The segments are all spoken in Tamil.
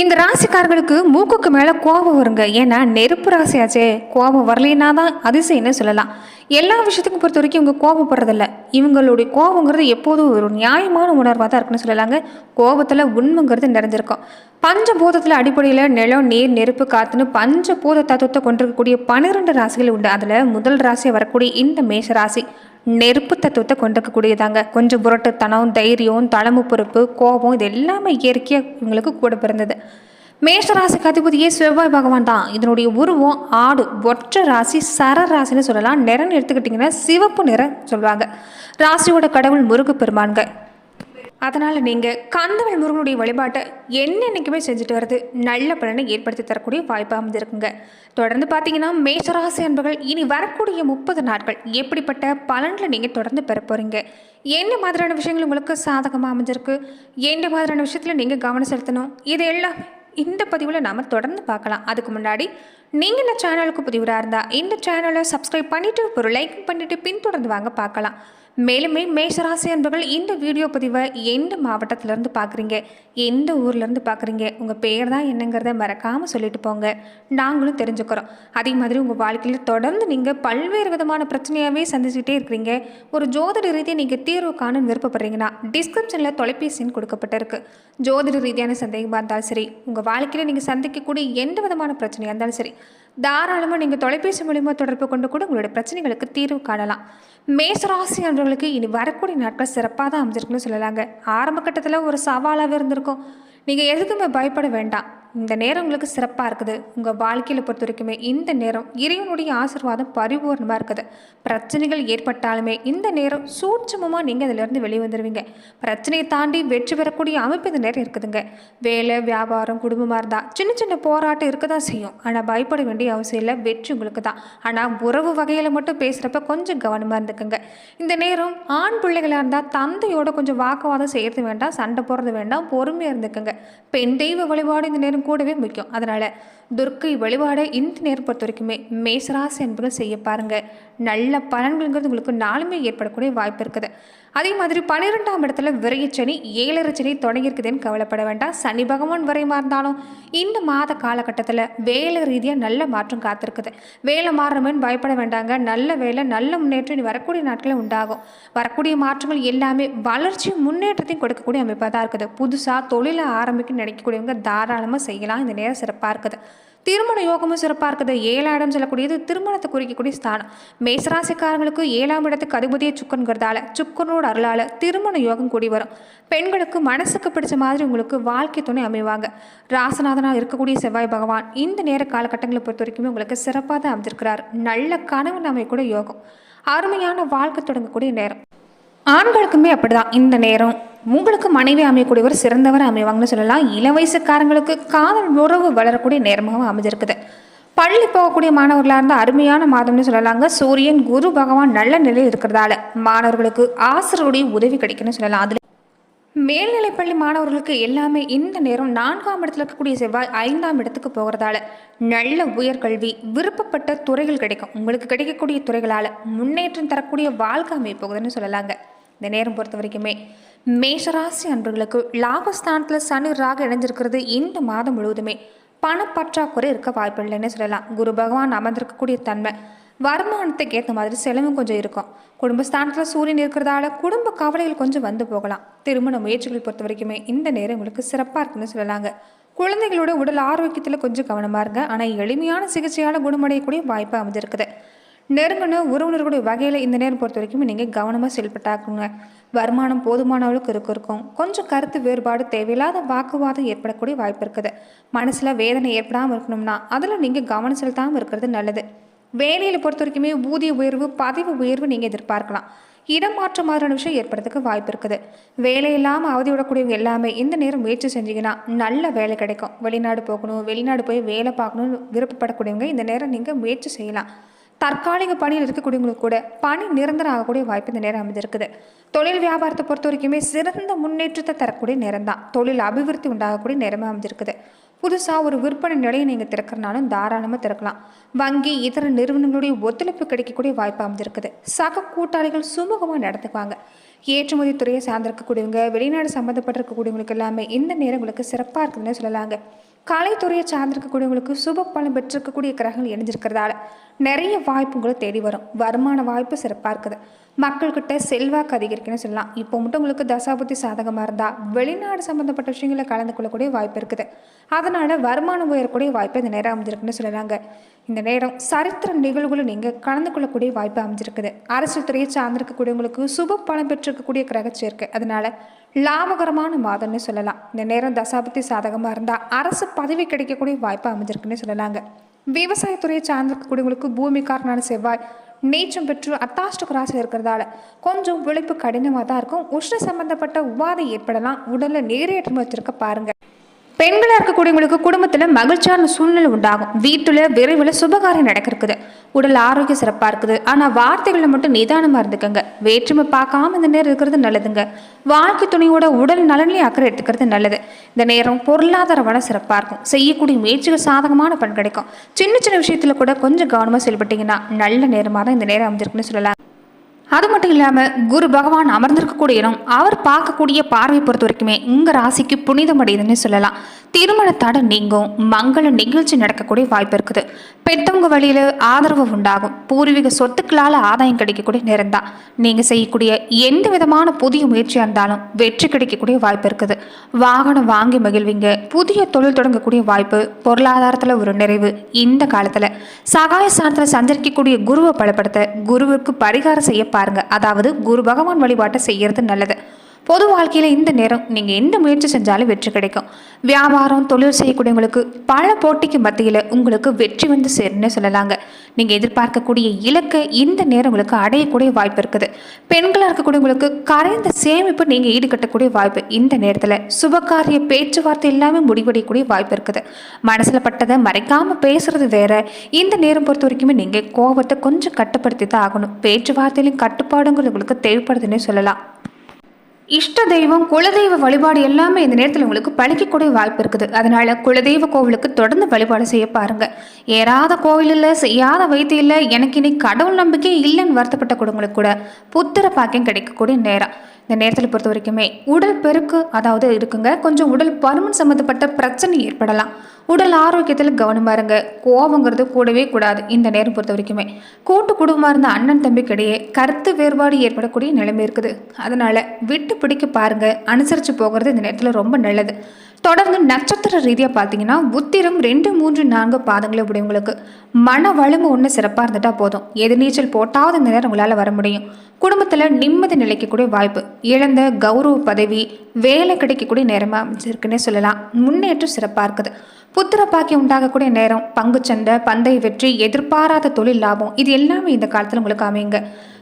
இந்த ராசிக்காரர்களுக்கு மூக்குக்கு மேலே கோபம் வருங்க. ஏன்னா நெருப்பு ராசியாச்சே. கோபம் வரலைன்னா தான் அதிசயம்னு சொல்லலாம். எல்லா விஷயத்துக்கும் பொறுத்த வரைக்கும் இவங்க கோபப்படுறதில்ல. இவங்களுடைய கோபங்கிறது எப்போதும் ஒரு நியாயமான உணர்வாக தான் இருக்குன்னு சொல்லலாங்க. கோபத்தில் உண்மைங்கிறது நிறைஞ்சிருக்கும். பஞ்சபூதத்தில் அடிப்படையில் நிலம் நீர் நெருப்பு காத்துன்னு பஞ்சபூத தத்துவத்தை கொண்டிருக்கக்கூடிய பன்னிரெண்டு ராசிகள் உண்டு. அதில் முதல் ராசியை வரக்கூடிய இந்த மேஷ ராசி. நெருப்பு தத்துவத்தை கொண்டிருக்கக்கூடியதாங்க கொஞ்சம் புரட்டுத்தனம் தைரியம் தலைமை பொறுப்பு கோபம் இது எல்லாமே இயற்கையாக இவங்களுக்கு கூட பிறந்தது. மேஷராசிக்கு அதிபதியே செவ்வாய் பகவான் தான். இதனுடைய உருவம் ஆடு. ஒற்றை ராசி சர ராசின்னு சொல்லலாம். நிறம் எடுத்துக்கிட்டிங்கன்னா சிவப்பு நிறம் சொல்லுவாங்க. ராசியோட கடவுள் முருகப்பெருமான்க அதனால் நீங்கள் கந்தவள் முருகனுடைய வழிபாட்டை என்னென்னைக்குமே செஞ்சுட்டு வர்றது நல்ல பலனை ஏற்படுத்தி தரக்கூடிய வாய்ப்பாக அமைந்திருக்குங்க தொடர்ந்து பார்த்தீங்கன்னா மேசராசி அன்பர்கள் இனி வரக்கூடிய முப்பது நாட்கள் எப்படிப்பட்ட பலன்களை நீங்கள் தொடர்ந்து பெற போகிறீங்க என்ன மாதிரியான விஷயங்கள் உங்களுக்கு சாதகமாக அமைஞ்சிருக்கு? என்ன மாதிரியான விஷயத்தில் நீங்கள் கவனம் செலுத்தணும்? இது எல்லாம் இந்த பதிவில் நாம் தொடர்ந்து பார்க்கலாம். அதுக்கு முன்னாடி நீங்கள் இந்த சேனலுக்கு புதிவராக இருந்தால் இந்த சேனலை சப்ஸ்கிரைப் பண்ணிவிட்டு ஒரு லைக் பண்ணிவிட்டு பின்தொடர்ந்து வாங்க பார்க்கலாம். மேலுமே மேஷராசி அன்பர்கள் இந்த வீடியோ பதிவை எந்த மாவட்டத்திலேருந்து பார்க்குறீங்க? எந்த ஊர்லேருந்து பார்க்குறீங்க? உங்கள் பேர் தான் என்னங்கிறத மறக்காமல் சொல்லிட்டு போங்க. நாங்களும் தெரிஞ்சுக்கிறோம். அதே மாதிரி உங்கள் வாழ்க்கையில் தொடர்ந்து நீங்கள் பல்வேறு விதமான பிரச்சனையாகவே சந்திச்சுக்கிட்டே இருக்கிறீங்க. ஒரு ஜோதிட ரீதியாக நீங்கள் தீர்வு காண விருப்பப்படுறீங்கன்னா டிஸ்கிரிப்ஷனில் தொலைபேசின்னு கொடுக்கப்பட்டிருக்கு. ஜோதிட ரீதியான சந்தேகமாக இருந்தாலும் சரி உங்கள் வாழ்க்கையில் நீங்கள் சந்திக்கக்கூடிய எந்த விதமான பிரச்சனையாக இருந்தாலும் சரி தாராளமாக நீங்கள் தொலைபேசி மூலிமா தொடர்பு கொண்டு கூட உங்களோட பிரச்சனைகளுக்கு தீர்வு காணலாம். மேசராசி அன்றவர்களுக்கு இனி வரக்கூடிய நாட்கள் சிறப்பாக தான் அமைஞ்சிருக்குன்னு சொல்லலாங்க. ஆரம்ப கட்டத்தில் ஒரு சவாலாகவே இருந்திருக்கும். நீங்கள் எதுக்குமே பயப்பட வேண்டாம். இந்த நேரம் உங்களுக்கு சிறப்பாக இருக்குது. உங்கள் வாழ்க்கையில் பொறுத்த வரைக்குமே இந்த நேரம் இறைவனுடைய ஆசீர்வாதம் பரிபூர்ணமாக இருக்குது. பிரச்சனைகள் ஏற்பட்டாலுமே இந்த நேரம் சூட்சமமாக நீங்கள் அதிலிருந்து வெளியே வந்துடுவீங்க பிரச்சனையை தாண்டி வெற்றி பெறக்கூடிய அமைப்பு இந்த நேரம் இருக்குதுங்க. வேலை வியாபாரம் குடும்பமாக இருந்தால் சின்ன சின்ன போராட்டம் இருக்க தான் செய்யும். ஆனால் பயப்பட வேண்டிய அவசியம் இல்லை. வெற்றி உங்களுக்கு தான். ஆனால் உறவு வகையில் மட்டும் பேசுகிறப்ப கொஞ்சம் கவனமாக இருந்துக்குங்க. இந்த நேரம் ஆண் பிள்ளைகளாக இருந்தால் தந்தையோட கொஞ்சம் வாக்குவாதம் செய்கிறது வேண்டாம் சண்டை போடுறது வேண்டாம் பொறுமையாக இருந்துக்குங்க. பெண் தெய்வ வழிபாடு இந்த நேரம் கூடவே முக்கியம். அதனால் துர்க்கை வழிபாடை இந்த நேரம் பொறுத்த வரைக்குமே மேசராசி என்பர்கள் செய்ய பாருங்க. நல்ல பலன்கள்ங்கிறது உங்களுக்கு நாளுமே ஏற்படக்கூடிய வாய்ப்பு இருக்குது. அதே மாதிரி பன்னிரெண்டாம் இடத்துல விரையச்சனி ஏழரைச்சனி தொடங்கியிருக்குதுன்னு கவலைப்பட வேண்டாம். சனி பகவான் விரைமா இருந்தாலும் இந்த மாத காலகட்டத்தில் வேலை ரீதியாக நல்ல மாற்றம் காத்திருக்குது. வேலை மாறுறமேன்னு பயப்பட வேண்டாங்க. நல்ல வேலை நல்ல முன்னேற்றம் வரக்கூடிய நாட்களில் உண்டாகும். வரக்கூடிய மாற்றங்கள் எல்லாமே வளர்ச்சி முன்னேற்றத்தையும் கொடுக்கக்கூடிய அமைப்பாக தான் இருக்குது. புதுசாக தொழிலை ஆரம்பிக்க நினைக்கக்கூடியவங்க தாராளமாக செய்யலாம். இந்த நேரம் சிறப்பாக இருக்குது. திருமண யோகமும் சிறப்பாக இருக்குது. ஏழாம் இடம் சொல்லக்கூடியது திருமணத்தை குறிக்கக்கூடிய ஸ்தானம். மேசராசிக்காரங்களுக்கு ஏழாம் இடத்துக்கு அதிபதியை சுக்கன்கிறதால சுக்கனோட அருளால் திருமண யோகம் கூடி வரும். பெண்களுக்கு மனசுக்கு பிடிச்ச மாதிரி உங்களுக்கு வாழ்க்கை துணை அமைவாங்க. ராசநாதனாக இருக்கக்கூடிய செவ்வாய் பகவான் இந்த நேர காலகட்டங்களை பொறுத்த வரைக்குமே உங்களுக்கு சிறப்பாக தான் அமைஞ்சிருக்கிறார் நல்ல கனவு அமையக்கூட யோகம். அருமையான வாழ்க்கை தொடங்கக்கூடிய நேரம். ஆண்களுக்குமே அப்படிதான். இந்த நேரம் உங்களுக்கு மனைவி அமையக்கூடியவர் சிறந்தவர் அமைவாங்கன்னு சொல்லலாம். இள வயசுக்காரங்களுக்கு காதல் உறவு வளரக்கூடிய நேரமாகவும் அமைஞ்சிருக்குது. பள்ளி போகக்கூடிய மாணவர்களாக இருந்தால் அருமையான மாதம்னு சொல்லலாங்க. சூரியன் குரு பகவான் நல்ல நிலையில் இருக்கிறதால மாணவர்களுக்கு ஆசிரியருடைய உதவி கிடைக்குன்னு சொல்லலாம். அதில் மேல்நிலைப்பள்ளி மாணவர்களுக்கு எல்லாமே இந்த நேரம் நான்காம் இடத்துல இருக்கக்கூடிய செவ்வாய் ஐந்தாம் இடத்துக்கு போகிறதால நல்ல உயர்கல்வி விருப்பப்பட்ட துறைகள் கிடைக்கும். உங்களுக்கு கிடைக்கக்கூடிய துறைகளால் முன்னேற்றம் தரக்கூடிய வாழ்க்கை அமைய போகுதுன்னு சொல்லலாங்க. இந்த நேரம் பொறுத்த வரைக்குமே மேஷராசி அன்பர்களுக்கு லாபஸ்தானத்தில் சனி ராக இணைஞ்சிருக்கிறது இந்த மாதம் முழுவதுமே. பணப்பற்றாக்குறை இருக்க வாய்ப்பில்லைன்னு சொல்லலாம். குரு பகவான் அமர்ந்திருக்கக்கூடிய தன்மை. வருமானத்துக்கு ஏற்ற மாதிரி செலவும் கொஞ்சம் இருக்கும். குடும்பஸ்தானத்தில் சூரியன் இருக்கிறதால குடும்ப கவலைகள் கொஞ்சம் வந்து போகலாம். திருமண முயற்சிகள் பொறுத்த வரைக்குமே இந்த நேரம் உங்களுக்கு சிறப்பாக இருக்குன்னு சொல்லலாங்க. குழந்தைகளோட உடல் ஆரோக்கியத்தில் கொஞ்சம் கவனமாக இருங்க. ஆனால் எளிமையான சிகிச்சையால் குணமடையக்கூடிய வாய்ப்பு அமைஞ்சிருக்குது. நெருங்கின உறவினர்களுடைய வகையில் இந்த நேரம் பொறுத்த வரைக்கும் நீங்கள் கவனமாக செயல்பட்டாக்குங்க. வருமானம் போதுமான அளவுக்கு இருக்க இருக்கும். கொஞ்சம் கருத்து வேறுபாடு தேவையில்லாத வாக்குவாதம் ஏற்படக்கூடிய வாய்ப்பு இருக்குது. மனசில் வேதனை ஏற்படாமல் இருக்கணும்னா அதில் நீங்கள் கவனம் செலுத்தாமல் இருக்கிறது நல்லது. வேலையில் பொறுத்த வரைக்குமே ஊதிய உயர்வு பதவி உயர்வு நீங்கள் எதிர்பார்க்கலாம். இடமாற்ற மாதிரியான விஷயம் ஏற்படுறதுக்கு வாய்ப்பு இருக்குது. வேலை இல்லாமல் அவதி விடக்கூடியவங்க எல்லாமே இந்த நேரம் முயற்சி செஞ்சீங்கன்னா நல்ல வேலை கிடைக்கும். வெளிநாடு போகணும் வெளிநாடு போய் வேலை பார்க்கணும்னு விருப்பப்படக்கூடியவங்க இந்த நேரம் நீங்கள் முயற்சி செய்யலாம். தற்காலிக பணியில் இருக்கக்கூடியவங்களுக்கு கூட பணி நிரந்தரம் ஆகக்கூடிய வாய்ப்பு இந்த நேரம் அமைஞ்சிருக்குது தொழில் வியாபாரத்தை பொறுத்த வரைக்குமே சிறந்த முன்னேற்றத்தை தரக்கூடிய நேரம் தான் தொழில் அபிவிருத்தி உண்டாகக்கூடிய நேரமாக அமைஞ்சிருக்குது புதுசாக ஒரு விற்பனை நிலையை நீங்கள் திறக்கிறனாலும் தாராளமாக திறக்கலாம். வங்கி இதர நிறுவனங்களுடைய ஒத்துழைப்பு கிடைக்கக்கூடிய வாய்ப்பு அமைஞ்சிருக்குது சக கூட்டாளிகள் சுமூகமாக நடத்துக்குவாங்க ஏற்றுமதி துறையை சார்ந்திருக்கக்கூடியவங்க வெளிநாடு சம்மந்தப்பட்டிருக்கக்கூடியவங்களுக்கு எல்லாமே இந்த நேரங்களுக்கு சிறப்பாக இருக்குதுன்னு சொல்லலாங்க. கலைத்துறையை சார்ந்திருக்கக்கூடியவங்களுக்கு சுப பலம் பெற்றிருக்கக்கூடிய கிரகங்கள் இணைஞ்சிருக்கிறதால நிறைய வாய்ப்புகளை தேடி வரும். வருமான வாய்ப்பு சிறப்பாக இருக்குது. மக்கள்கிட்ட செல்வாக்கு அதிகரிக்குன்னு சொல்லலாம். இப்போ மட்டும் உங்களுக்கு தசாபுத்தி சாதகமாக இருந்தால் வெளிநாடு சம்மந்தப்பட்ட விஷயங்களில் கலந்து கொள்ளக்கூடிய வாய்ப்பு இருக்குது. அதனால் வருமானம் உயரக்கூடிய வாய்ப்பு இந்த நேரம் அமைஞ்சிருக்குன்னு சொல்லலாங்க இந்த நேரம் சரித்திர நிகழ்வுகளை நீங்கள் கலந்து கொள்ளக்கூடிய வாய்ப்பு அமைஞ்சிருக்குது. அரசியல் துறையை சார்ந்திருக்கக்கூடியவங்களுக்கு சுப பலம் பெற்றிருக்கக்கூடிய கிரக சேர்க்கை. அதனால் லாபகரமான மாதம்னு சொல்லலாம். இந்த நேரம் தசாபுத்தி சாதகமாக இருந்தால் அரசு பதவி கிடைக்கக்கூடிய வாய்ப்பு அமைஞ்சிருக்குன்னு சொல்லலாங்க. விவசாயத்துறையை சார்ந்திருக்கக்கூடியவங்களுக்கு பூமிக்காரனான செவ்வாய் நீச்சம் பெற்று அத்தாஷ்டக ராசியில் இருக்கிறதால கொஞ்சம் உழைப்பு கடினமாக தான் இருக்கும். உஷ்ண சம்பந்தப்பட்ட உபாதை ஏற்படலாம். உடலில் நீரேற்றம் வச்சிருக்க பாருங்கள் பெண்களாக இருக்கக்கூடியவங்களுக்கு குடும்பத்தில் மகிழ்ச்சியான சூழ்நிலை உண்டாகும். வீட்டில் விரைவில் சுபகாரியம் நடக்கிறதுக்குது உடல் ஆரோக்கியம் சிறப்பாக இருக்குது. ஆனால் வார்த்தைகளில் மட்டும் நிதானமாக இருந்துக்கங்க. வேற்றுமை பார்க்காம இந்த நேரம் இருக்கிறது நல்லதுங்க. வாழ்க்கை துணையோட உடல் நலன்லையும் அக்கறை எடுத்துக்கிறது நல்லது. இந்த நேரம் பொருளாதார வளம் சிறப்பாக இருக்கும். செய்யக்கூடிய முயற்சிகள் சாதகமான பலன் கிடைக்கும். சின்ன சின்ன விஷயத்தில் கூட கொஞ்சம் கவனமாக செயல்பட்டிங்கன்னா நல்ல நேரமாக தான் இந்த நேரம் அமைஞ்சிருக்குன்னு சொல்லலாம். அது மட்டும் இல்லாமல் குரு பகவான் அமர்ந்திருக்கக்கூடிய இடம் அவர் பார்க்கக்கூடிய பார்வை பொறுத்த வரைக்குமே உங்கள் ராசிக்கு புனிதமடையுதுன்னு சொல்லலாம். திருமண நீங்கும் மங்கள நிகழ்ச்சி நடக்கக்கூடிய வாய்ப்பு இருக்குது. பெற்றவங்க வழியில் ஆதரவு உண்டாகும். பூர்வீக சொத்துக்களால் ஆதாயம் கிடைக்கக்கூடிய நேரம் தான் நீங்கள் செய்யக்கூடிய எந்த விதமான புதிய முயற்சியாக இருந்தாலும் வெற்றி கிடைக்கக்கூடிய வாய்ப்பு இருக்குது. வாகனம் வாங்கி மகிழ்வீங்க. புதிய தொழில் தொடங்கக்கூடிய வாய்ப்பு பொருளாதாரத்தில் ஒரு நிறைவு இந்த காலத்தில். சகாய ஸ்தானத்தில் சஞ்சரிக்கக்கூடிய குருவை பலப்படுத்த குருவுக்கு பரிகாரம் செய்ய பாருங்க. அதாவது குரு பகவான் வழிபாட்டை செய்யறது நல்லது. பொது வாழ்க்கையில் இந்த நேரம் நீங்கள் எந்த முயற்சி செஞ்சாலும் வெற்றி கிடைக்கும். வியாபாரம் தொழில் செய்யக்கூடியவங்களுக்கு பல போட்டிக்கு மத்தியில் உங்களுக்கு வெற்றி வந்து சேருன்னு சொல்லலாங்க. நீங்கள் எதிர்பார்க்கக்கூடிய இலக்கை இந்த நேரம் உங்களுக்கு அடையக்கூடிய வாய்ப்பு இருக்குது. பெண்களாக இருக்கக்கூடியவங்களுக்கு கரைந்த சேமிப்பு நீங்கள் ஈடுகட்டக்கூடிய வாய்ப்பு இந்த நேரத்தில். சுபகாரிய பேச்சுவார்த்தை எல்லாமே முடிவடையக்கூடிய வாய்ப்பு இருக்குது. மனசில் பட்டதை மறைக்காமல் பேசுறது வேற. இந்த நேரம் பொறுத்த வரைக்குமே நீங்கள் கோபத்தை கொஞ்சம் கட்டுப்படுத்தி தான் ஆகணும். பேச்சுவார்த்தையிலும் கட்டுப்பாடுங்கிறது உங்களுக்கு தேவைப்படுதுன்னே சொல்லலாம். இஷ்ட தெய்வம் குலதெய்வ வழிபாடு எல்லாமே இந்த நேரத்தில் உங்களுக்கு பழிக்கக்கூடிய வாய்ப்பு இருக்குது. அதனால குலதெய்வ கோவிலுக்கு தொடர்ந்து வழிபாடு செய்ய பாருங்க. ஏறாத கோவில் இல்லை செய்யாத வைத்தியம் இல்லை எனக்கு இன்னைக்கு கடவுள் நம்பிக்கை இல்லைன்னு வருத்தப்பட்ட குடும்பங்களுக்கு கூட புத்திர பாக்கியம் கிடைக்கக்கூடிய நேரம். இந்த நேரத்தில் பொறுத்த வரைக்குமே உடல் பெருக்கு அதாவது இருக்குங்க கொஞ்சம் உடல் பருமன் சம்மந்தப்பட்ட பிரச்சனை ஏற்படலாம். உடல் ஆரோக்கியத்தில் கவனமாக இருங்க. கோபங்கிறது கூடவே கூடாது. இந்த நேரம் பொறுத்த வரைக்குமே. கூட்டு குடும்பமாக இருந்த அண்ணன் தம்பிக்கிடையே கருத்து வேறுபாடு ஏற்படக்கூடிய நிலைமை இருக்குது. அதனால் விட்டு பிடிக்க பாருங்கள் அனுசரித்து போகிறது இந்த நேரத்தில் ரொம்ப நல்லது. தொடர்ந்து நட்சத்திர ரீதியாக பார்த்தீங்கன்னா உத்திரம் ரெண்டு மூன்று நான்கு பாதங்களை உடையவங்களுக்கு மன வலிமை ஒன்று சிறப்பாக இருந்துட்டால் போதும். எதிர்நீச்சல் போட்டாவது இந்த நேரம் உங்களால் வர முடியும். குடும்பத்தில் நிம்மதி நிலைக்கக்கூடிய வாய்ப்பு. இழந்த கௌரவ பதவி வேலை கிடைக்கக்கூடிய நேரமாக அமைச்சிருக்குன்னே சொல்லலாம். முன்னேற்றம் சிறப்பாக இருக்குது. புத்திர பாக்கி உண்டாகக்கூடிய நேரம் பங்குச்சந்தை பந்தய வெற்றி எதிர்பாராத தொழில் லாபம் இது எல்லாமே இந்த காலத்தில் உங்களுக்கு அமையுங்க.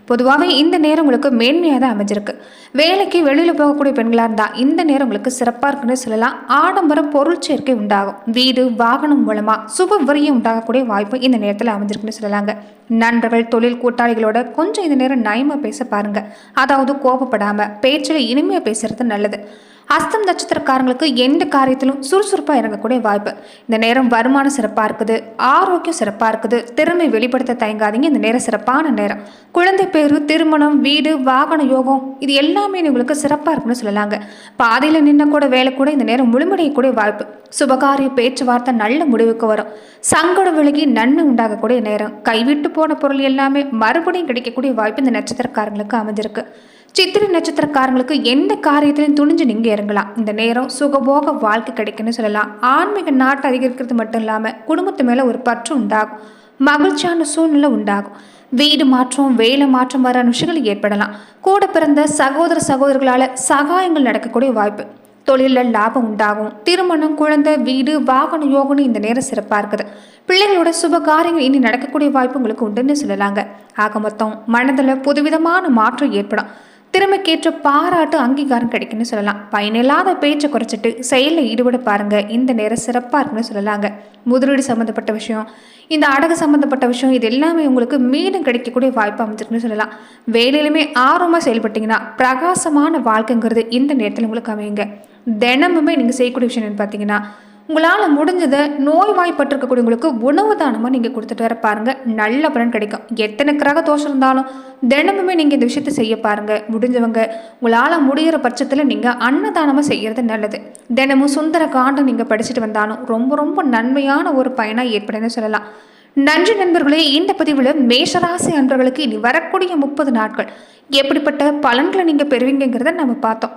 பொதுவாகவே இந்த நேரம் உங்களுக்கு மேன்மையாக தான் அமைஞ்சிருக்கு. வேலைக்கு வெளியில் போகக்கூடிய பெண்களாக இருந்தால் இந்த நேரம் உங்களுக்கு சிறப்பாக இருக்குன்னு சொல்லலாம். ஆடம்பர பொருள் சேர்க்கை உண்டாகும். வீடு வாகனம் மூலமாக சுப விரியம் உண்டாகக்கூடிய வாய்ப்பு இந்த நேரத்தில் அமைஞ்சிருக்குன்னு சொல்லலாங்க. நண்பர்கள் தொழில் கூட்டாளிகளோட கொஞ்சம் இந்த நேரம் நயமாக பேச பாருங்கள் அதாவது கோபப்படாமல் பேச்சில் இனிமையாக பேசுறது நல்லது. அஸ்தம் நட்சத்திரக்காரங்களுக்கு எந்த காரியத்திலும் சுறுசுறுப்பாக இறங்கக்கூடிய வாய்ப்பு. இந்த நேரம் வருமானம் சிறப்பாக இருக்குது ஆரோக்கியம் சிறப்பாக இருக்குது திறமை வெளிப்படுத்த தயங்காதீங்க. இந்த நேரம் சிறப்பான நேரம். குழந்தை பேரு திருமணம் வீடு வாகன யோகம் இது எல்லாமே உங்களுக்கு சிறப்பாக இருக்குன்னு சொல்லலாங்க. பாதையில் நின்ன கூட வேலை கூட இந்த நேரம் முழுமடையக்கூடிய வாய்ப்பு. சுபகாரிய பேச்சுவார்த்தை நல்ல முடிவுக்கு வரும். சங்கடம் விலகி நன்மை உண்டாகக்கூடிய நேரம். கைவிட்டு போன பொருள் எல்லாமே மறுபடியும் கிடைக்கக்கூடிய வாய்ப்பு இந்த நட்சத்திரக்காரங்களுக்கு அமைஞ்சிருக்கு சித்திரை நட்சத்திரக்காரங்களுக்கு எந்த காரியத்திலையும் துணிஞ்சு நீங்கள் இறங்கலாம். இந்த நேரம் சுகபோக வாழ்க்கை கிடைக்குன்னு சொல்லலாம். ஆன்மீக நாட்டு அதிகரிக்கிறது மட்டும் இல்லாமல் குடும்பத்து மேலே ஒரு பற்று உண்டாகும். மகிழ்ச்சியான சூழ்நிலை உண்டாகும். வீடு மாற்றம் வேலை மாற்றம் வர விஷயங்கள் ஏற்படலாம். கூட பிறந்த சகோதர சகோதரர்களால் சகாயங்கள் நடக்கக்கூடிய வாய்ப்பு. தொழிலில் லாபம் உண்டாகும். திருமணம் குழந்தை வீடு வாகன யோகம்னு இந்த நேரம் சிறப்பாக இருக்குது. பிள்ளைகளோட சுப காரியங்கள் இனி நடக்கக்கூடிய வாய்ப்பு உங்களுக்கு உண்டுன்னு சொல்லலாங்க. ஆக மொத்தம் மனதில் புதுவிதமான மாற்றம் ஏற்படும். திறமைக்கேற்ற பாராட்டு அங்கீகாரம் கிடைக்குன்னு சொல்லலாம். பயனில்லாத பேச்சை குறைச்சிட்டு செயலில் ஈடுபட பாருங்க. இந்த நேரம் சிறப்பாக இருக்குன்னு சொல்லலாங்க. முதலீடு சம்மந்தப்பட்ட விஷயம் இந்த அடகு சம்மந்தப்பட்ட விஷயம் இது எல்லாமே உங்களுக்கு மீண்டும் கிடைக்கக்கூடிய வாய்ப்பு அமைஞ்சிருக்குன்னு சொல்லலாம். வேலையிலுமே ஆர்வமாக செயல்பட்டீங்கன்னா பிரகாசமான வாழ்க்கைங்கிறது இந்த நேரத்தில் உங்களுக்கு அமையுங்க. தினமுமே நீங்கள் செய்யக்கூடிய விஷயம் என்னன்னு பார்த்தீங்கன்னா உங்களால் முடிஞ்சதை நோய்வாய்ப்பட்டிருக்கக்கூடியவங்களுக்கு உணவு தானமாக நீங்கள் கொடுத்துட்டு வர பாருங்கள் நல்ல பலன் கிடைக்கும். எத்தனை கிரக தோஷம் இருந்தாலும் தினமுமே நீங்கள் இந்த விஷயத்தை செய்ய பாருங்கள் முடிஞ்சவங்க உங்களால் முடிகிற பட்சத்தில் நீங்கள் அன்னதானமாக செய்கிறது நல்லது. தினமும் சுந்தர காண்டம் நீங்கள் படிச்சுட்டு வந்தாலும் ரொம்ப ரொம்ப நன்மையான ஒரு பயனாக ஏற்படுன்னு சொல்லலாம். நன்றி நண்பர்களே இந்த பதிவில் மேஷராசி அன்பர்களுக்கு இனி வரக்கூடிய முப்பது நாட்கள் எப்படிப்பட்ட பலன்களை நீங்கள் பெறுவீங்கிறத நம்ம பார்த்தோம்.